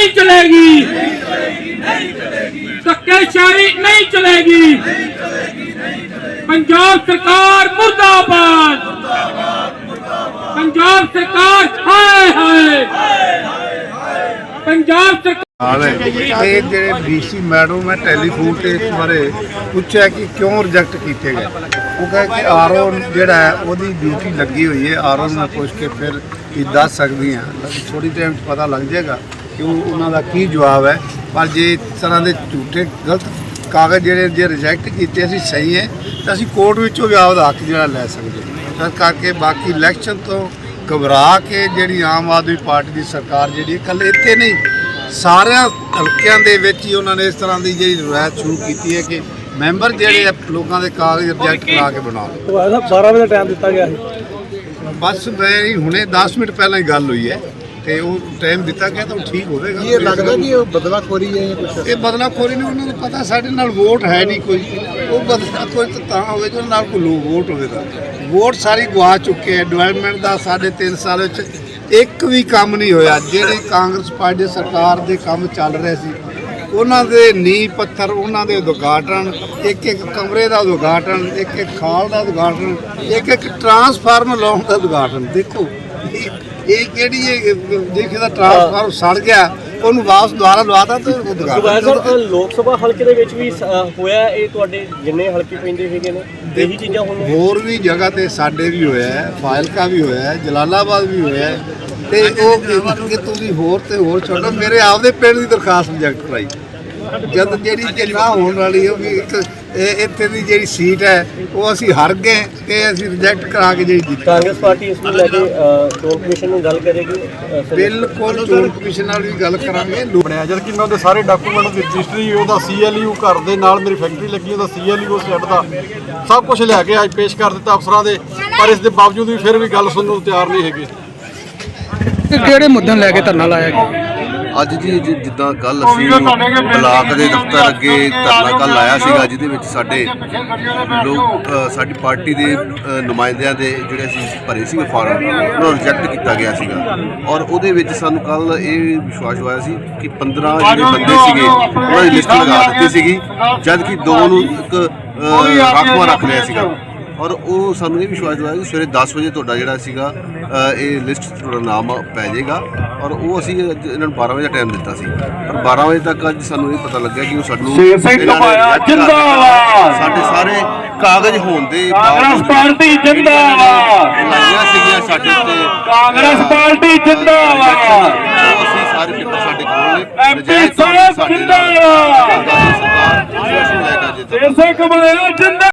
नहीं चलेगी धक्केशाही नहीं चलेगी पंजाब सरकार मुर्दाबाद पंजाब सरकार हाय हाय पंजाब सरकार ਨਾਲ ਹੈ ਇਹ ਜਿਹੜੇ ਡੀਸੀ ਮੈਡਮ ਮੈਂ ਟੈਲੀਫੋਨ ਤੇ ਇਸ ਬਾਰੇ ਪੁੱਛਿਆ ਕਿ ਕਿਉਂ ਰਿਜੈਕਟ ਕੀਤੇ ਗਏ ਉਹ ਕਹੇ ਕਿ ਆਰਓ ਜਿਹੜਾ ਹੈ ਉਹਦੀ ਡਿਊਟੀ ਲੱਗੀ ਹੋਈ ਹੈ ਆਰਓ ਨੂੰ ਮੈਂ ਪੁੱਛ ਕੇ ਫਿਰ ਇਹ ਦੱਸ ਸਕਦੀ ਹਾਂ ਥੋੜੀ ਟਾਈਮ 'ਚ ਪਤਾ ਲੱਗ ਜਾਏਗਾ ਕਿ ਉਹ ਉਹਨਾਂ ਦਾ ਕੀ ਜਵਾਬ ਹੈ? ਪਰ ਜੇ ਇਸ ਤਰ੍ਹਾਂ ਦੇ ਝੂਠੇ ਗਲਤ ਕਾਗਜ਼ ਜਿਹੜੇ ਜੇ ਰਿਜੈਕਟ ਕੀਤੇ ਅਸੀਂ ਸਹੀ ਹੈ ਤਾਂ ਅਸੀਂ ਕੋਰਟ ਵਿੱਚੋਂ ਵੀ ਆਪਦਾ ਹੱਕ ਜਿਹੜਾ ਲੈ ਸਕਦੇ ਹਾਂ। ਇਸ ਕਰਕੇ ਬਾਕੀ ਇਲੈਕਸ਼ਨ ਤੋਂ ਘਬਰਾ ਕੇ ਜਿਹੜੀ ਆਮ ਆਦਮੀ ਪਾਰਟੀ ਦੀ ਸਰਕਾਰ ਜਿਹੜੀ ਇਕੱਲੇ ਇੱਥੇ ਨਹੀਂ ਸਾਰਿਆਂ ਹਲਕਿਆਂ ਦੇ ਵਿੱਚ ਹੀ ਉਹਨਾਂ ਨੇ ਇਸ ਤਰ੍ਹਾਂ ਦੀ ਜਿਹੜੀ ਰਵਾਇਤ ਸ਼ੁਰੂ ਕੀਤੀ ਹੈ ਕਿ ਮੈਂਬਰ ਜਿਹੜੇ ਲੋਕਾਂ ਦੇ ਕਾਗਜ਼ ਰਿਜੈਕਟ ਕਰਾ ਕੇ ਬਣਾ ਲਓ ਤੁਹਾਡਾ 12 ਵਜੇ ਟਾਈਮ ਦਿੱਤਾ ਗਿਆ ਸੀ। ਬਸ ਮੇਰੀ ਹੁਣੇ 10 ਮਿੰਟ ਪਹਿਲਾਂ ਹੀ ਗੱਲ ਹੋਈ ਹੈ। ਤੇ ਉਹ ਟਾਈਮ ਦਿੱਤਾ ਗਿਆ ਤਾਂ ਉਹ ਠੀਕ ਹੋਵੇਗਾ। ਇਹ ਲੱਗਦਾ ਕਿ ਉਹ ਬਦਲਾਖੋਰੀ ਹੈ ਜਾਂ ਕੁਛ ਇਹ ਬਦਲਾਖੋਰੀ ਨਹੀਂ ਉਹਨਾਂ ਨੂੰ ਪਤਾ ਸਾਡੇ ਨਾਲ ਵੋਟ ਹੈ ਨਹੀਂ ਕੋਈ। ਉਹ ਬਦਲਾਖੋਰੀ ਤਾਂ ਤਾਂ ਹੋਵੇ ਜਦੋਂ ਨਾਲ ਕੋਈ ਲੋਕ ਵੋਟ ਹੋਵੇਗਾ ਵੋਟ ਸਾਰੀ ਗਵਾ ਚੁੱਕੇ ਹੈ ਡਿਵੈਲਪਮੈਂਟ ਦਾ ਸਾਡੇ 3 ਸਾਲ ਵਿੱਚ ਇੱਕ ਵੀ ਕੰਮ ਨਹੀਂ ਹੋਇਆ। ਜਿਹੜੇ ਕਾਂਗਰਸ ਪਾਰਟੀ ਸਰਕਾਰ ਦੇ ਕੰਮ ਚੱਲ ਰਹੇ ਸੀ ਉਹਨਾਂ ਦੇ ਨੀਂਹ ਪੱਥਰ ਉਹਨਾਂ ਦੇ ਉਦਘਾਟਨ ਇੱਕ ਇੱਕ ਕਮਰੇ ਦਾ ਉਦਘਾਟਨ ਇੱਕ ਇੱਕ ਖਾਲ ਦਾ ਉਦਘਾਟਨ ਇੱਕ ਇੱਕ ਟਰਾਂਸਫਾਰਮਰ ਲਾਉਣ ਦਾ ਉਦਘਾਟਨ। ਦੇਖੋ ਇਹ ਕਿਹੜੀ ਇਹ ਦੇਖੇ ਦਾ ਟਰਾਂਸਫਾਰਮਰ ਸੜ ਗਿਆ ਉਹਨੂੰ ਵਾਪਸ ਦੁਬਾਰਾ ਲਵਾਤਾ ਤੇ ਸੁਭਾਸ਼ ਉਦਘਾਟਨ ਸਰ ਲੋਕ ਸਭਾ ਹਲਕੇ ਦੇ ਵਿੱਚ ਵੀ ਹੋਇਆ ਇਹ ਤੁਹਾਡੇ ਜਿੰਨੇ ਹਲਕੇ ਪੈਂਦੇ ਹੈਗੇ ਨੇ ਇਹੀ ਚੀਜ਼ਾਂ ਹੋਣੀਆਂ ਹੋਰ ਵੀ ਜਗ੍ਹਾ ਤੇ ਸਾਡੇ ਵੀ ਹੋਇਆ ਹੈ ਫਾਇਲਕਾ ਵੀ ਹੋਇਆ ਹੈ ਜਲਾਲਾਬਾਦ ਵੀ ਹੋਇਆ ਹੈ ਤੇ ਉਹ ਕਿ- ਕਿ ਤੁਸੀਂ ਹੋਰ ਤੇ ਹੋਰ ਛੱਡੋ ਮੇਰੇ ਆਪਦੇ ਪਿੰਡ ਦੀ ਦਰਖਾਸਤ ਰਿਜੈਕਟ ਕਰਾਈ। ਜਦ ਜਿਹੜੀ ਨਾ ਹੋਣ ਵਾਲੀ ਉਹ ਵੀ ਇੱਕ ਇਹ ਇੱਥੇ ਦੀ ਜਿਹੜੀ ਸੀਟ ਹੈ ਉਹ ਅਸੀਂ ਹਾਰ ਗਏ ਤੇ ਅਸੀਂ ਰਿਜੈਕਟ ਕਰਾ ਕੇ ਜਿਹੜੀ ਜਿੱਤੀ। ਕਾਂਗਰਸ ਪਾਰਟੀ ਇਸ ਨੂੰ ਲੈ ਕੇ ਅ, ਚੋਣ ਕਮਿਸ਼ਨ ਨੂੰ ਗੱਲ ਕਰੇਗੀ ਅ, ਸਰ, ਬਿਲਕੁਲ ਚੋਣ ਕਮਿਸ਼ਨ ਨਾਲ ਵੀ ਗੱਲ ਕਰਾਂਗੇ। ਲੋਕ ਬਣਿਆ ਜਦ ਕਿ ਮੈਂ ਉਹਦੇ ਸਾਰੇ ਡਾਕੂਮੈਂਟ ਦੀ ਰਜਿਸਟਰੀ ਉਹਦਾ ਸੀਐਲਯੂ ਘਰ ਦੇ ਨਾਲ ਮੇਰੀ ਫੈਕਟਰੀ ਲੱਗੀ ਉਹਦਾ ਸੀਐਲਯੂ ਸ਼ੈੱਡ ਦਾ। ਸਭ ਕੁਝ ਲੈ ਕੇ ਅੱਜ ਪੇਸ਼ ਕਰ ਦਿੱਤਾ ਅਫਸਰਾਂ ਦੇ ਪਰ ਇਸ ਦੇ ਬਾਵਜੂਦ ਵੀ ਫਿਰ ਵੀ ਗੱਲ ਸੁਣਨ ਨੂੰ ਤਿਆਰ ਨਹੀਂ ਹੈਗੇ। ਕਿਹੜੇ ਮੁੱਦਿਆਂ ਨੂੰ ਲੈ ਕੇ ਧਰਨਾ ਲਾਇਆ ਗਿਆ? ਅੱਜ ਜੀ ਜਿ- ਜਿੱਦਾਂ ਕੱਲ ਅਸੀਂ ਬਲਾਕ ਦੇ ਦਫ਼ਤਰ ਅੱਗੇ ਧਰਨਾ ਕੱਲ ਆਇਆ ਸੀਗਾ ਜਿਹਦੇ ਵਿੱਚ ਸਾਡੇ ਲੋਕ ਅ, ਸਾਡੀ ਪਾਰਟੀ ਦੇ ਅ, ਨੁਮਾਇੰਦਿਆਂ ਦੇ ਜਿਹੜੇ ਅਸੀਂ ਭਰੇ ਸੀਗੇ ਫਾਰਮ ਉਹਨਾਂ ਨੂੰ ਰਿਜੈਕਟ ਕੀਤਾ ਗਿਆ ਸੀਗਾ। ਔਰ ਉਹਦੇ ਵਿੱਚ ਸਾਨੂੰ ਕੱਲ ਇਹ ਵਿਸ਼ਵਾਸ ਹੋਇਆ ਸੀ ਕਿ 15 ਜਿਹੜੇ ਬੰਦੇ ਸੀਗੇ ਉਹਨਾਂ ਦੀ ਲਿਸਟ ਲਗਾ ਦਿੱਤੀ ਸੀਗੀ ਜਦ ਕਿ ਦੋ ਨੂੰ ਇੱਕ ਰਾਖਵਾਂ ਰੱਖ ਲਿਆ ਸੀਗਾ। ਔਰ ਉਹ ਸਾਨੂੰ ਇਹ ਵਿਸ਼ਵਾਸ ਦਵਾਇਆ ਕਿ ਸਵੇਰੇ 10 ਵਜੇ ਤੁਹਾਡਾ ਜਿਹੜਾ ਸੀਗਾ ਇਹ ਲਿਸਟ ਤੁਹਾਡਾ ਨਾਮ ਪੈ ਜਾਏਗਾ। ਔਰ ਉਹ ਅਸੀਂ ਇਹਨਾਂ ਨੂੰ 12 ਵਜੇ ਦਾ ਟਾਈਮ ਦਿੱਤਾ ਸੀ। ਪਰ 12 ਵਜੇ ਤੱਕ ਅੱਜ ਸਾਨੂੰ ਇਹ ਪਤਾ ਲੱਗਿਆ ਕਿ ਉਹ ਸਾਨੂੰ। ਸਾਡੇ ਸਾਰੇ ਕਾਗਜ਼ ਹੋਣ ਦੇ ਕਾਂਗਰਸ ਪਾਰਟੀ ਜਿੰਦਾਬਾਦ! ਸੀਗੀਆਂ ਸਾਡੇ ਉੱਤੇ। ਕਾਂਗਰਸ ਪਾਰਟੀ ਜਿੰਦਾਬਾਦ! ਅਸੀਂ ਸਾਰੇ ਪੇਪਰ ਸਾਡੇ ਕੋਲ ਨੇ। ਐਮਪੀ ਤੇ ਸਾਹਿਬ ਜਿੰਦਾਬਾਦ। ਇਸ ਜਿੰਦਾਬਾਦ!